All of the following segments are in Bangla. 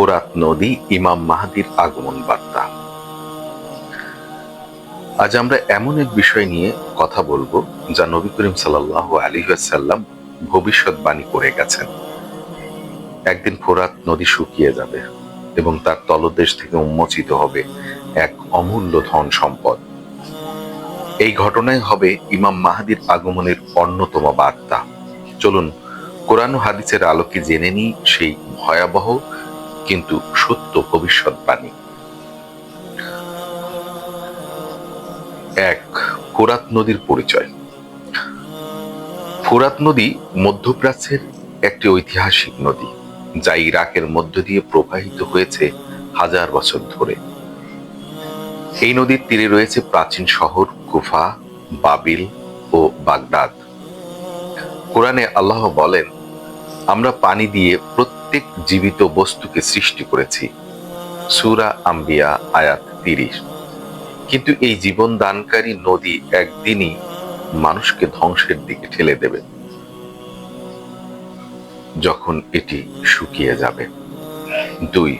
ফোরাত নদী ইমাম মাহাদির আগমন বার্তা। আজ আমরা এমন এক বিষয় নিয়ে কথা বলব যা নবী করিম সাল্লাহ আলী সাল্লাম ভবিষ্যৎবাণী করে গেছেন। একদিন ফোরাত নদী শুকিয়ে যাবে এবং তার তলদেশ থেকে উন্মোচিত হবে এক অমূল্য ধন সম্পদ। এই ঘটনায় হবে ইমাম মাহাদির আগমনের অন্যতম বার্তা। চলুন কোরআন হাদিসের আলোকে জেনে নিই সেই ভয়াবহ কিন্তু সত্য ভবিষ্যৎবাণী এক, ফোরাত নদীর পরিচয়। ফোরাত নদী মধ্যপ্রাচ্যের একটি ঐতিহাসিক নদী, যা ইরাকের মধ্য দিয়ে প্রবাহিত হয়েছে হাজার বছর ধরে। এই নদীর তীরে রয়েছে প্রাচীন শহর কুফা, বাবিল ও বাগদাদ। কোরআনে আল্লাহ বলেন, আমরা পানি দিয়ে প্রত্যেক জীবিত বস্তুকে সৃষ্টি করেছি। সুরা আম্বিয়া, আয়াত তিরিশ। কিন্তু এই জীবন দানকারী নদী একদিনই মানুষকে ধ্বংসের দিকে ঠেলে দেবে। যখন এটি শুকিয়ে যাবে। দুই,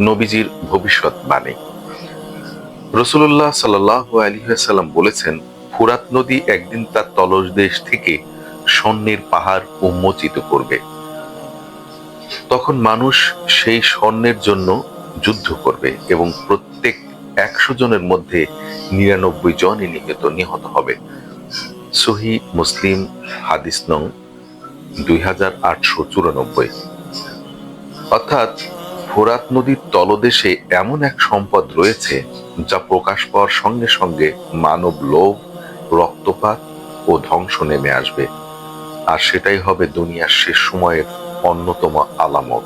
নবীজির ভবিষ্যৎবাণী রসুল্লাহ সাল্লাহ আলহিহাল্লাম বলেছেন, ফুরাত নদী একদিন তার তলদেশ থেকে স্বর্ণের পাহাড় উন্মোচিত করবে। তখন মানুষ সেই স্বর্ণের জন্য যুদ্ধ করবে এবং প্রত্যেক একশো জনের মধ্যে নিরানব্বই জনই নিহত নিহত হবে। সহি মুসলিম হাদিস নং দুই হাজার আটশো চুরানব্বই। অর্থাৎ ফোরাত নদীর তলদেশে এমন এক সম্পদ রয়েছে যা প্রকাশ পাওয়ার সঙ্গে সঙ্গে মানব লোভ, রক্তপাত ও ধ্বংস নেমে আসবে। আর সেটাই হবে দুনিয়ার শেষ সময়ের অন্যতম আলামত।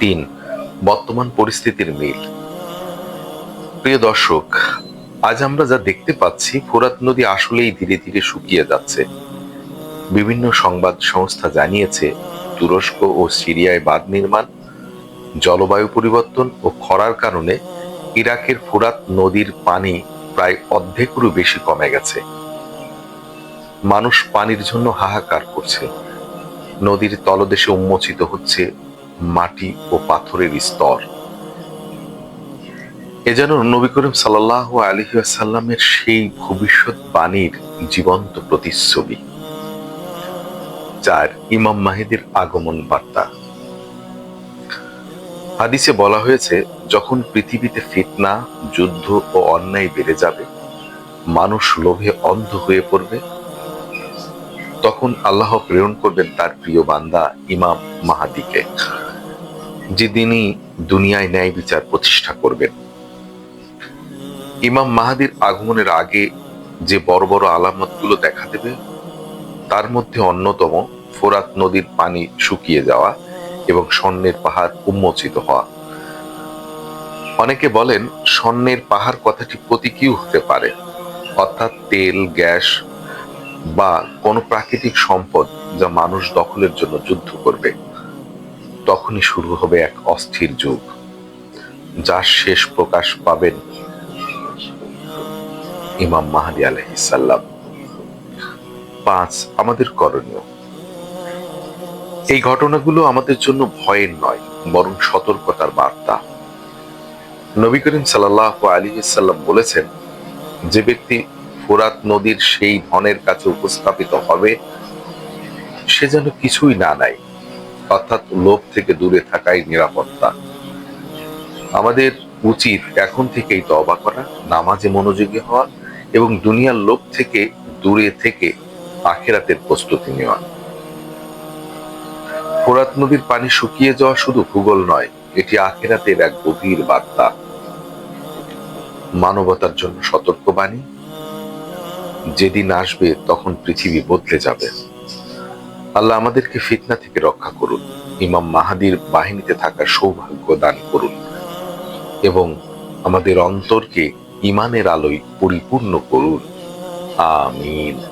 তিন, বর্তমান পরিস্থিতির মিল। প্রিয় দর্শক, আজ আমরা যা দেখতে পাচ্ছি, ফোরাত নদী আসলেই ধীরে ধীরে শুকিয়ে যাচ্ছে। বিভিন্ন সংবাদ সংস্থা জানিয়েছে, তুরস্ক ও সিরিয়ায় বাঁধ নির্মাণ, জলবায়ু পরিবর্তন ও খরার কারণে ইরাকের ফোরাত নদীর পানি প্রায় অর্ধেকেরও বেশি কমে গেছে। মানুষ পানির জন্য হাহাকার করছে। নদীর তলদেশে উন্মোচিত হচ্ছে মাটি ও পাথরের স্তর। এ যেন নবী করিম সাল্লাহ আলহিসাল্লামের সেই ভবিষ্যৎ বাণীর জীবন্ত প্রতিচ্ছবি। চার ইমাম মাহিদের আগমন বার্তা। হাদিসে বলা হয়েছে, যখন পৃথিবীতে ফিতনা, যুদ্ধ ও অন্যায় বেড়ে যাবে, মানুষ লোভে অন্ধ হয়ে পড়বে তখন আল্লাহ প্রেরণ করবেন তার প্রিয় বান্দা ইমাম মাহাদিকে, যে দিনই দুনিয়ায় ন্যায় বিচার প্রতিষ্ঠা করবেন। ইমাম মাহাদির আগমনের আগে যে বড় বড় আলামতগুলো দেখা দেবে, তার মধ্যে অন্যতম ফোরাত নদীর পানি শুকিয়ে যাওয়া এবং স্বর্ণের পাহাড় উন্মোচিত হওয়া। অনেকে বলেন, স্বর্ণের পাহাড় কথাটি প্রতীকীয় হতে পারে, অর্থাৎ তেল, গ্যাস বা কোনো প্রাকৃতিক সম্পদ যা মানুষ দখলের জন্য যুদ্ধ করবে, তখনই শুরু হবে এক অস্থির যুগ, যার শেষ প্রকাশ পাবেন ইমাম মাহাদি আলহিসাল্লাম পাঁচ, আমাদের করণীয়। এই ঘটনাগুলো আমাদের জন্য ভয়ের নয়, বরং সতর্কতার বার্তা। নবী করিম সাল্লাহ আলী সাল্লাম বলেছেন, যে ব্যক্তি ফোরাত নদীর সেই ধনের কাছে উপস্থাপিত হবে, সে যেন কিছুই না নাই অর্থাৎ লোভ থেকে দূরে থাকাই নিরাপত্তা। আমাদের উচিত এখন থেকেই তবা করা, নামাজে মনোযোগী হওয়া এবং দুনিয়ার লোভ থেকে দূরে থেকে আখেরাতের প্রস্তুতি নেওয়া। ফোরাত নদীর পানি শুকিয়ে যাওয়া শুধু ভূগোল নয়, এটি আখেরাতের এক গভীর বার্তা। মানবতার জন্য সতর্কবাণী যেদিন আসবে, তখন পৃথিবী বদলে যাবে। আল্লাহ আমাদেরকে ফিতনা থেকে রক্ষা করুন, ইমাম মাহাদির বাহিনীতে থাকার সৌভাগ্য দান করুন এবং আমাদের অন্তরকে ইমানের আলোয় পরিপূর্ণ করুন। আমিন।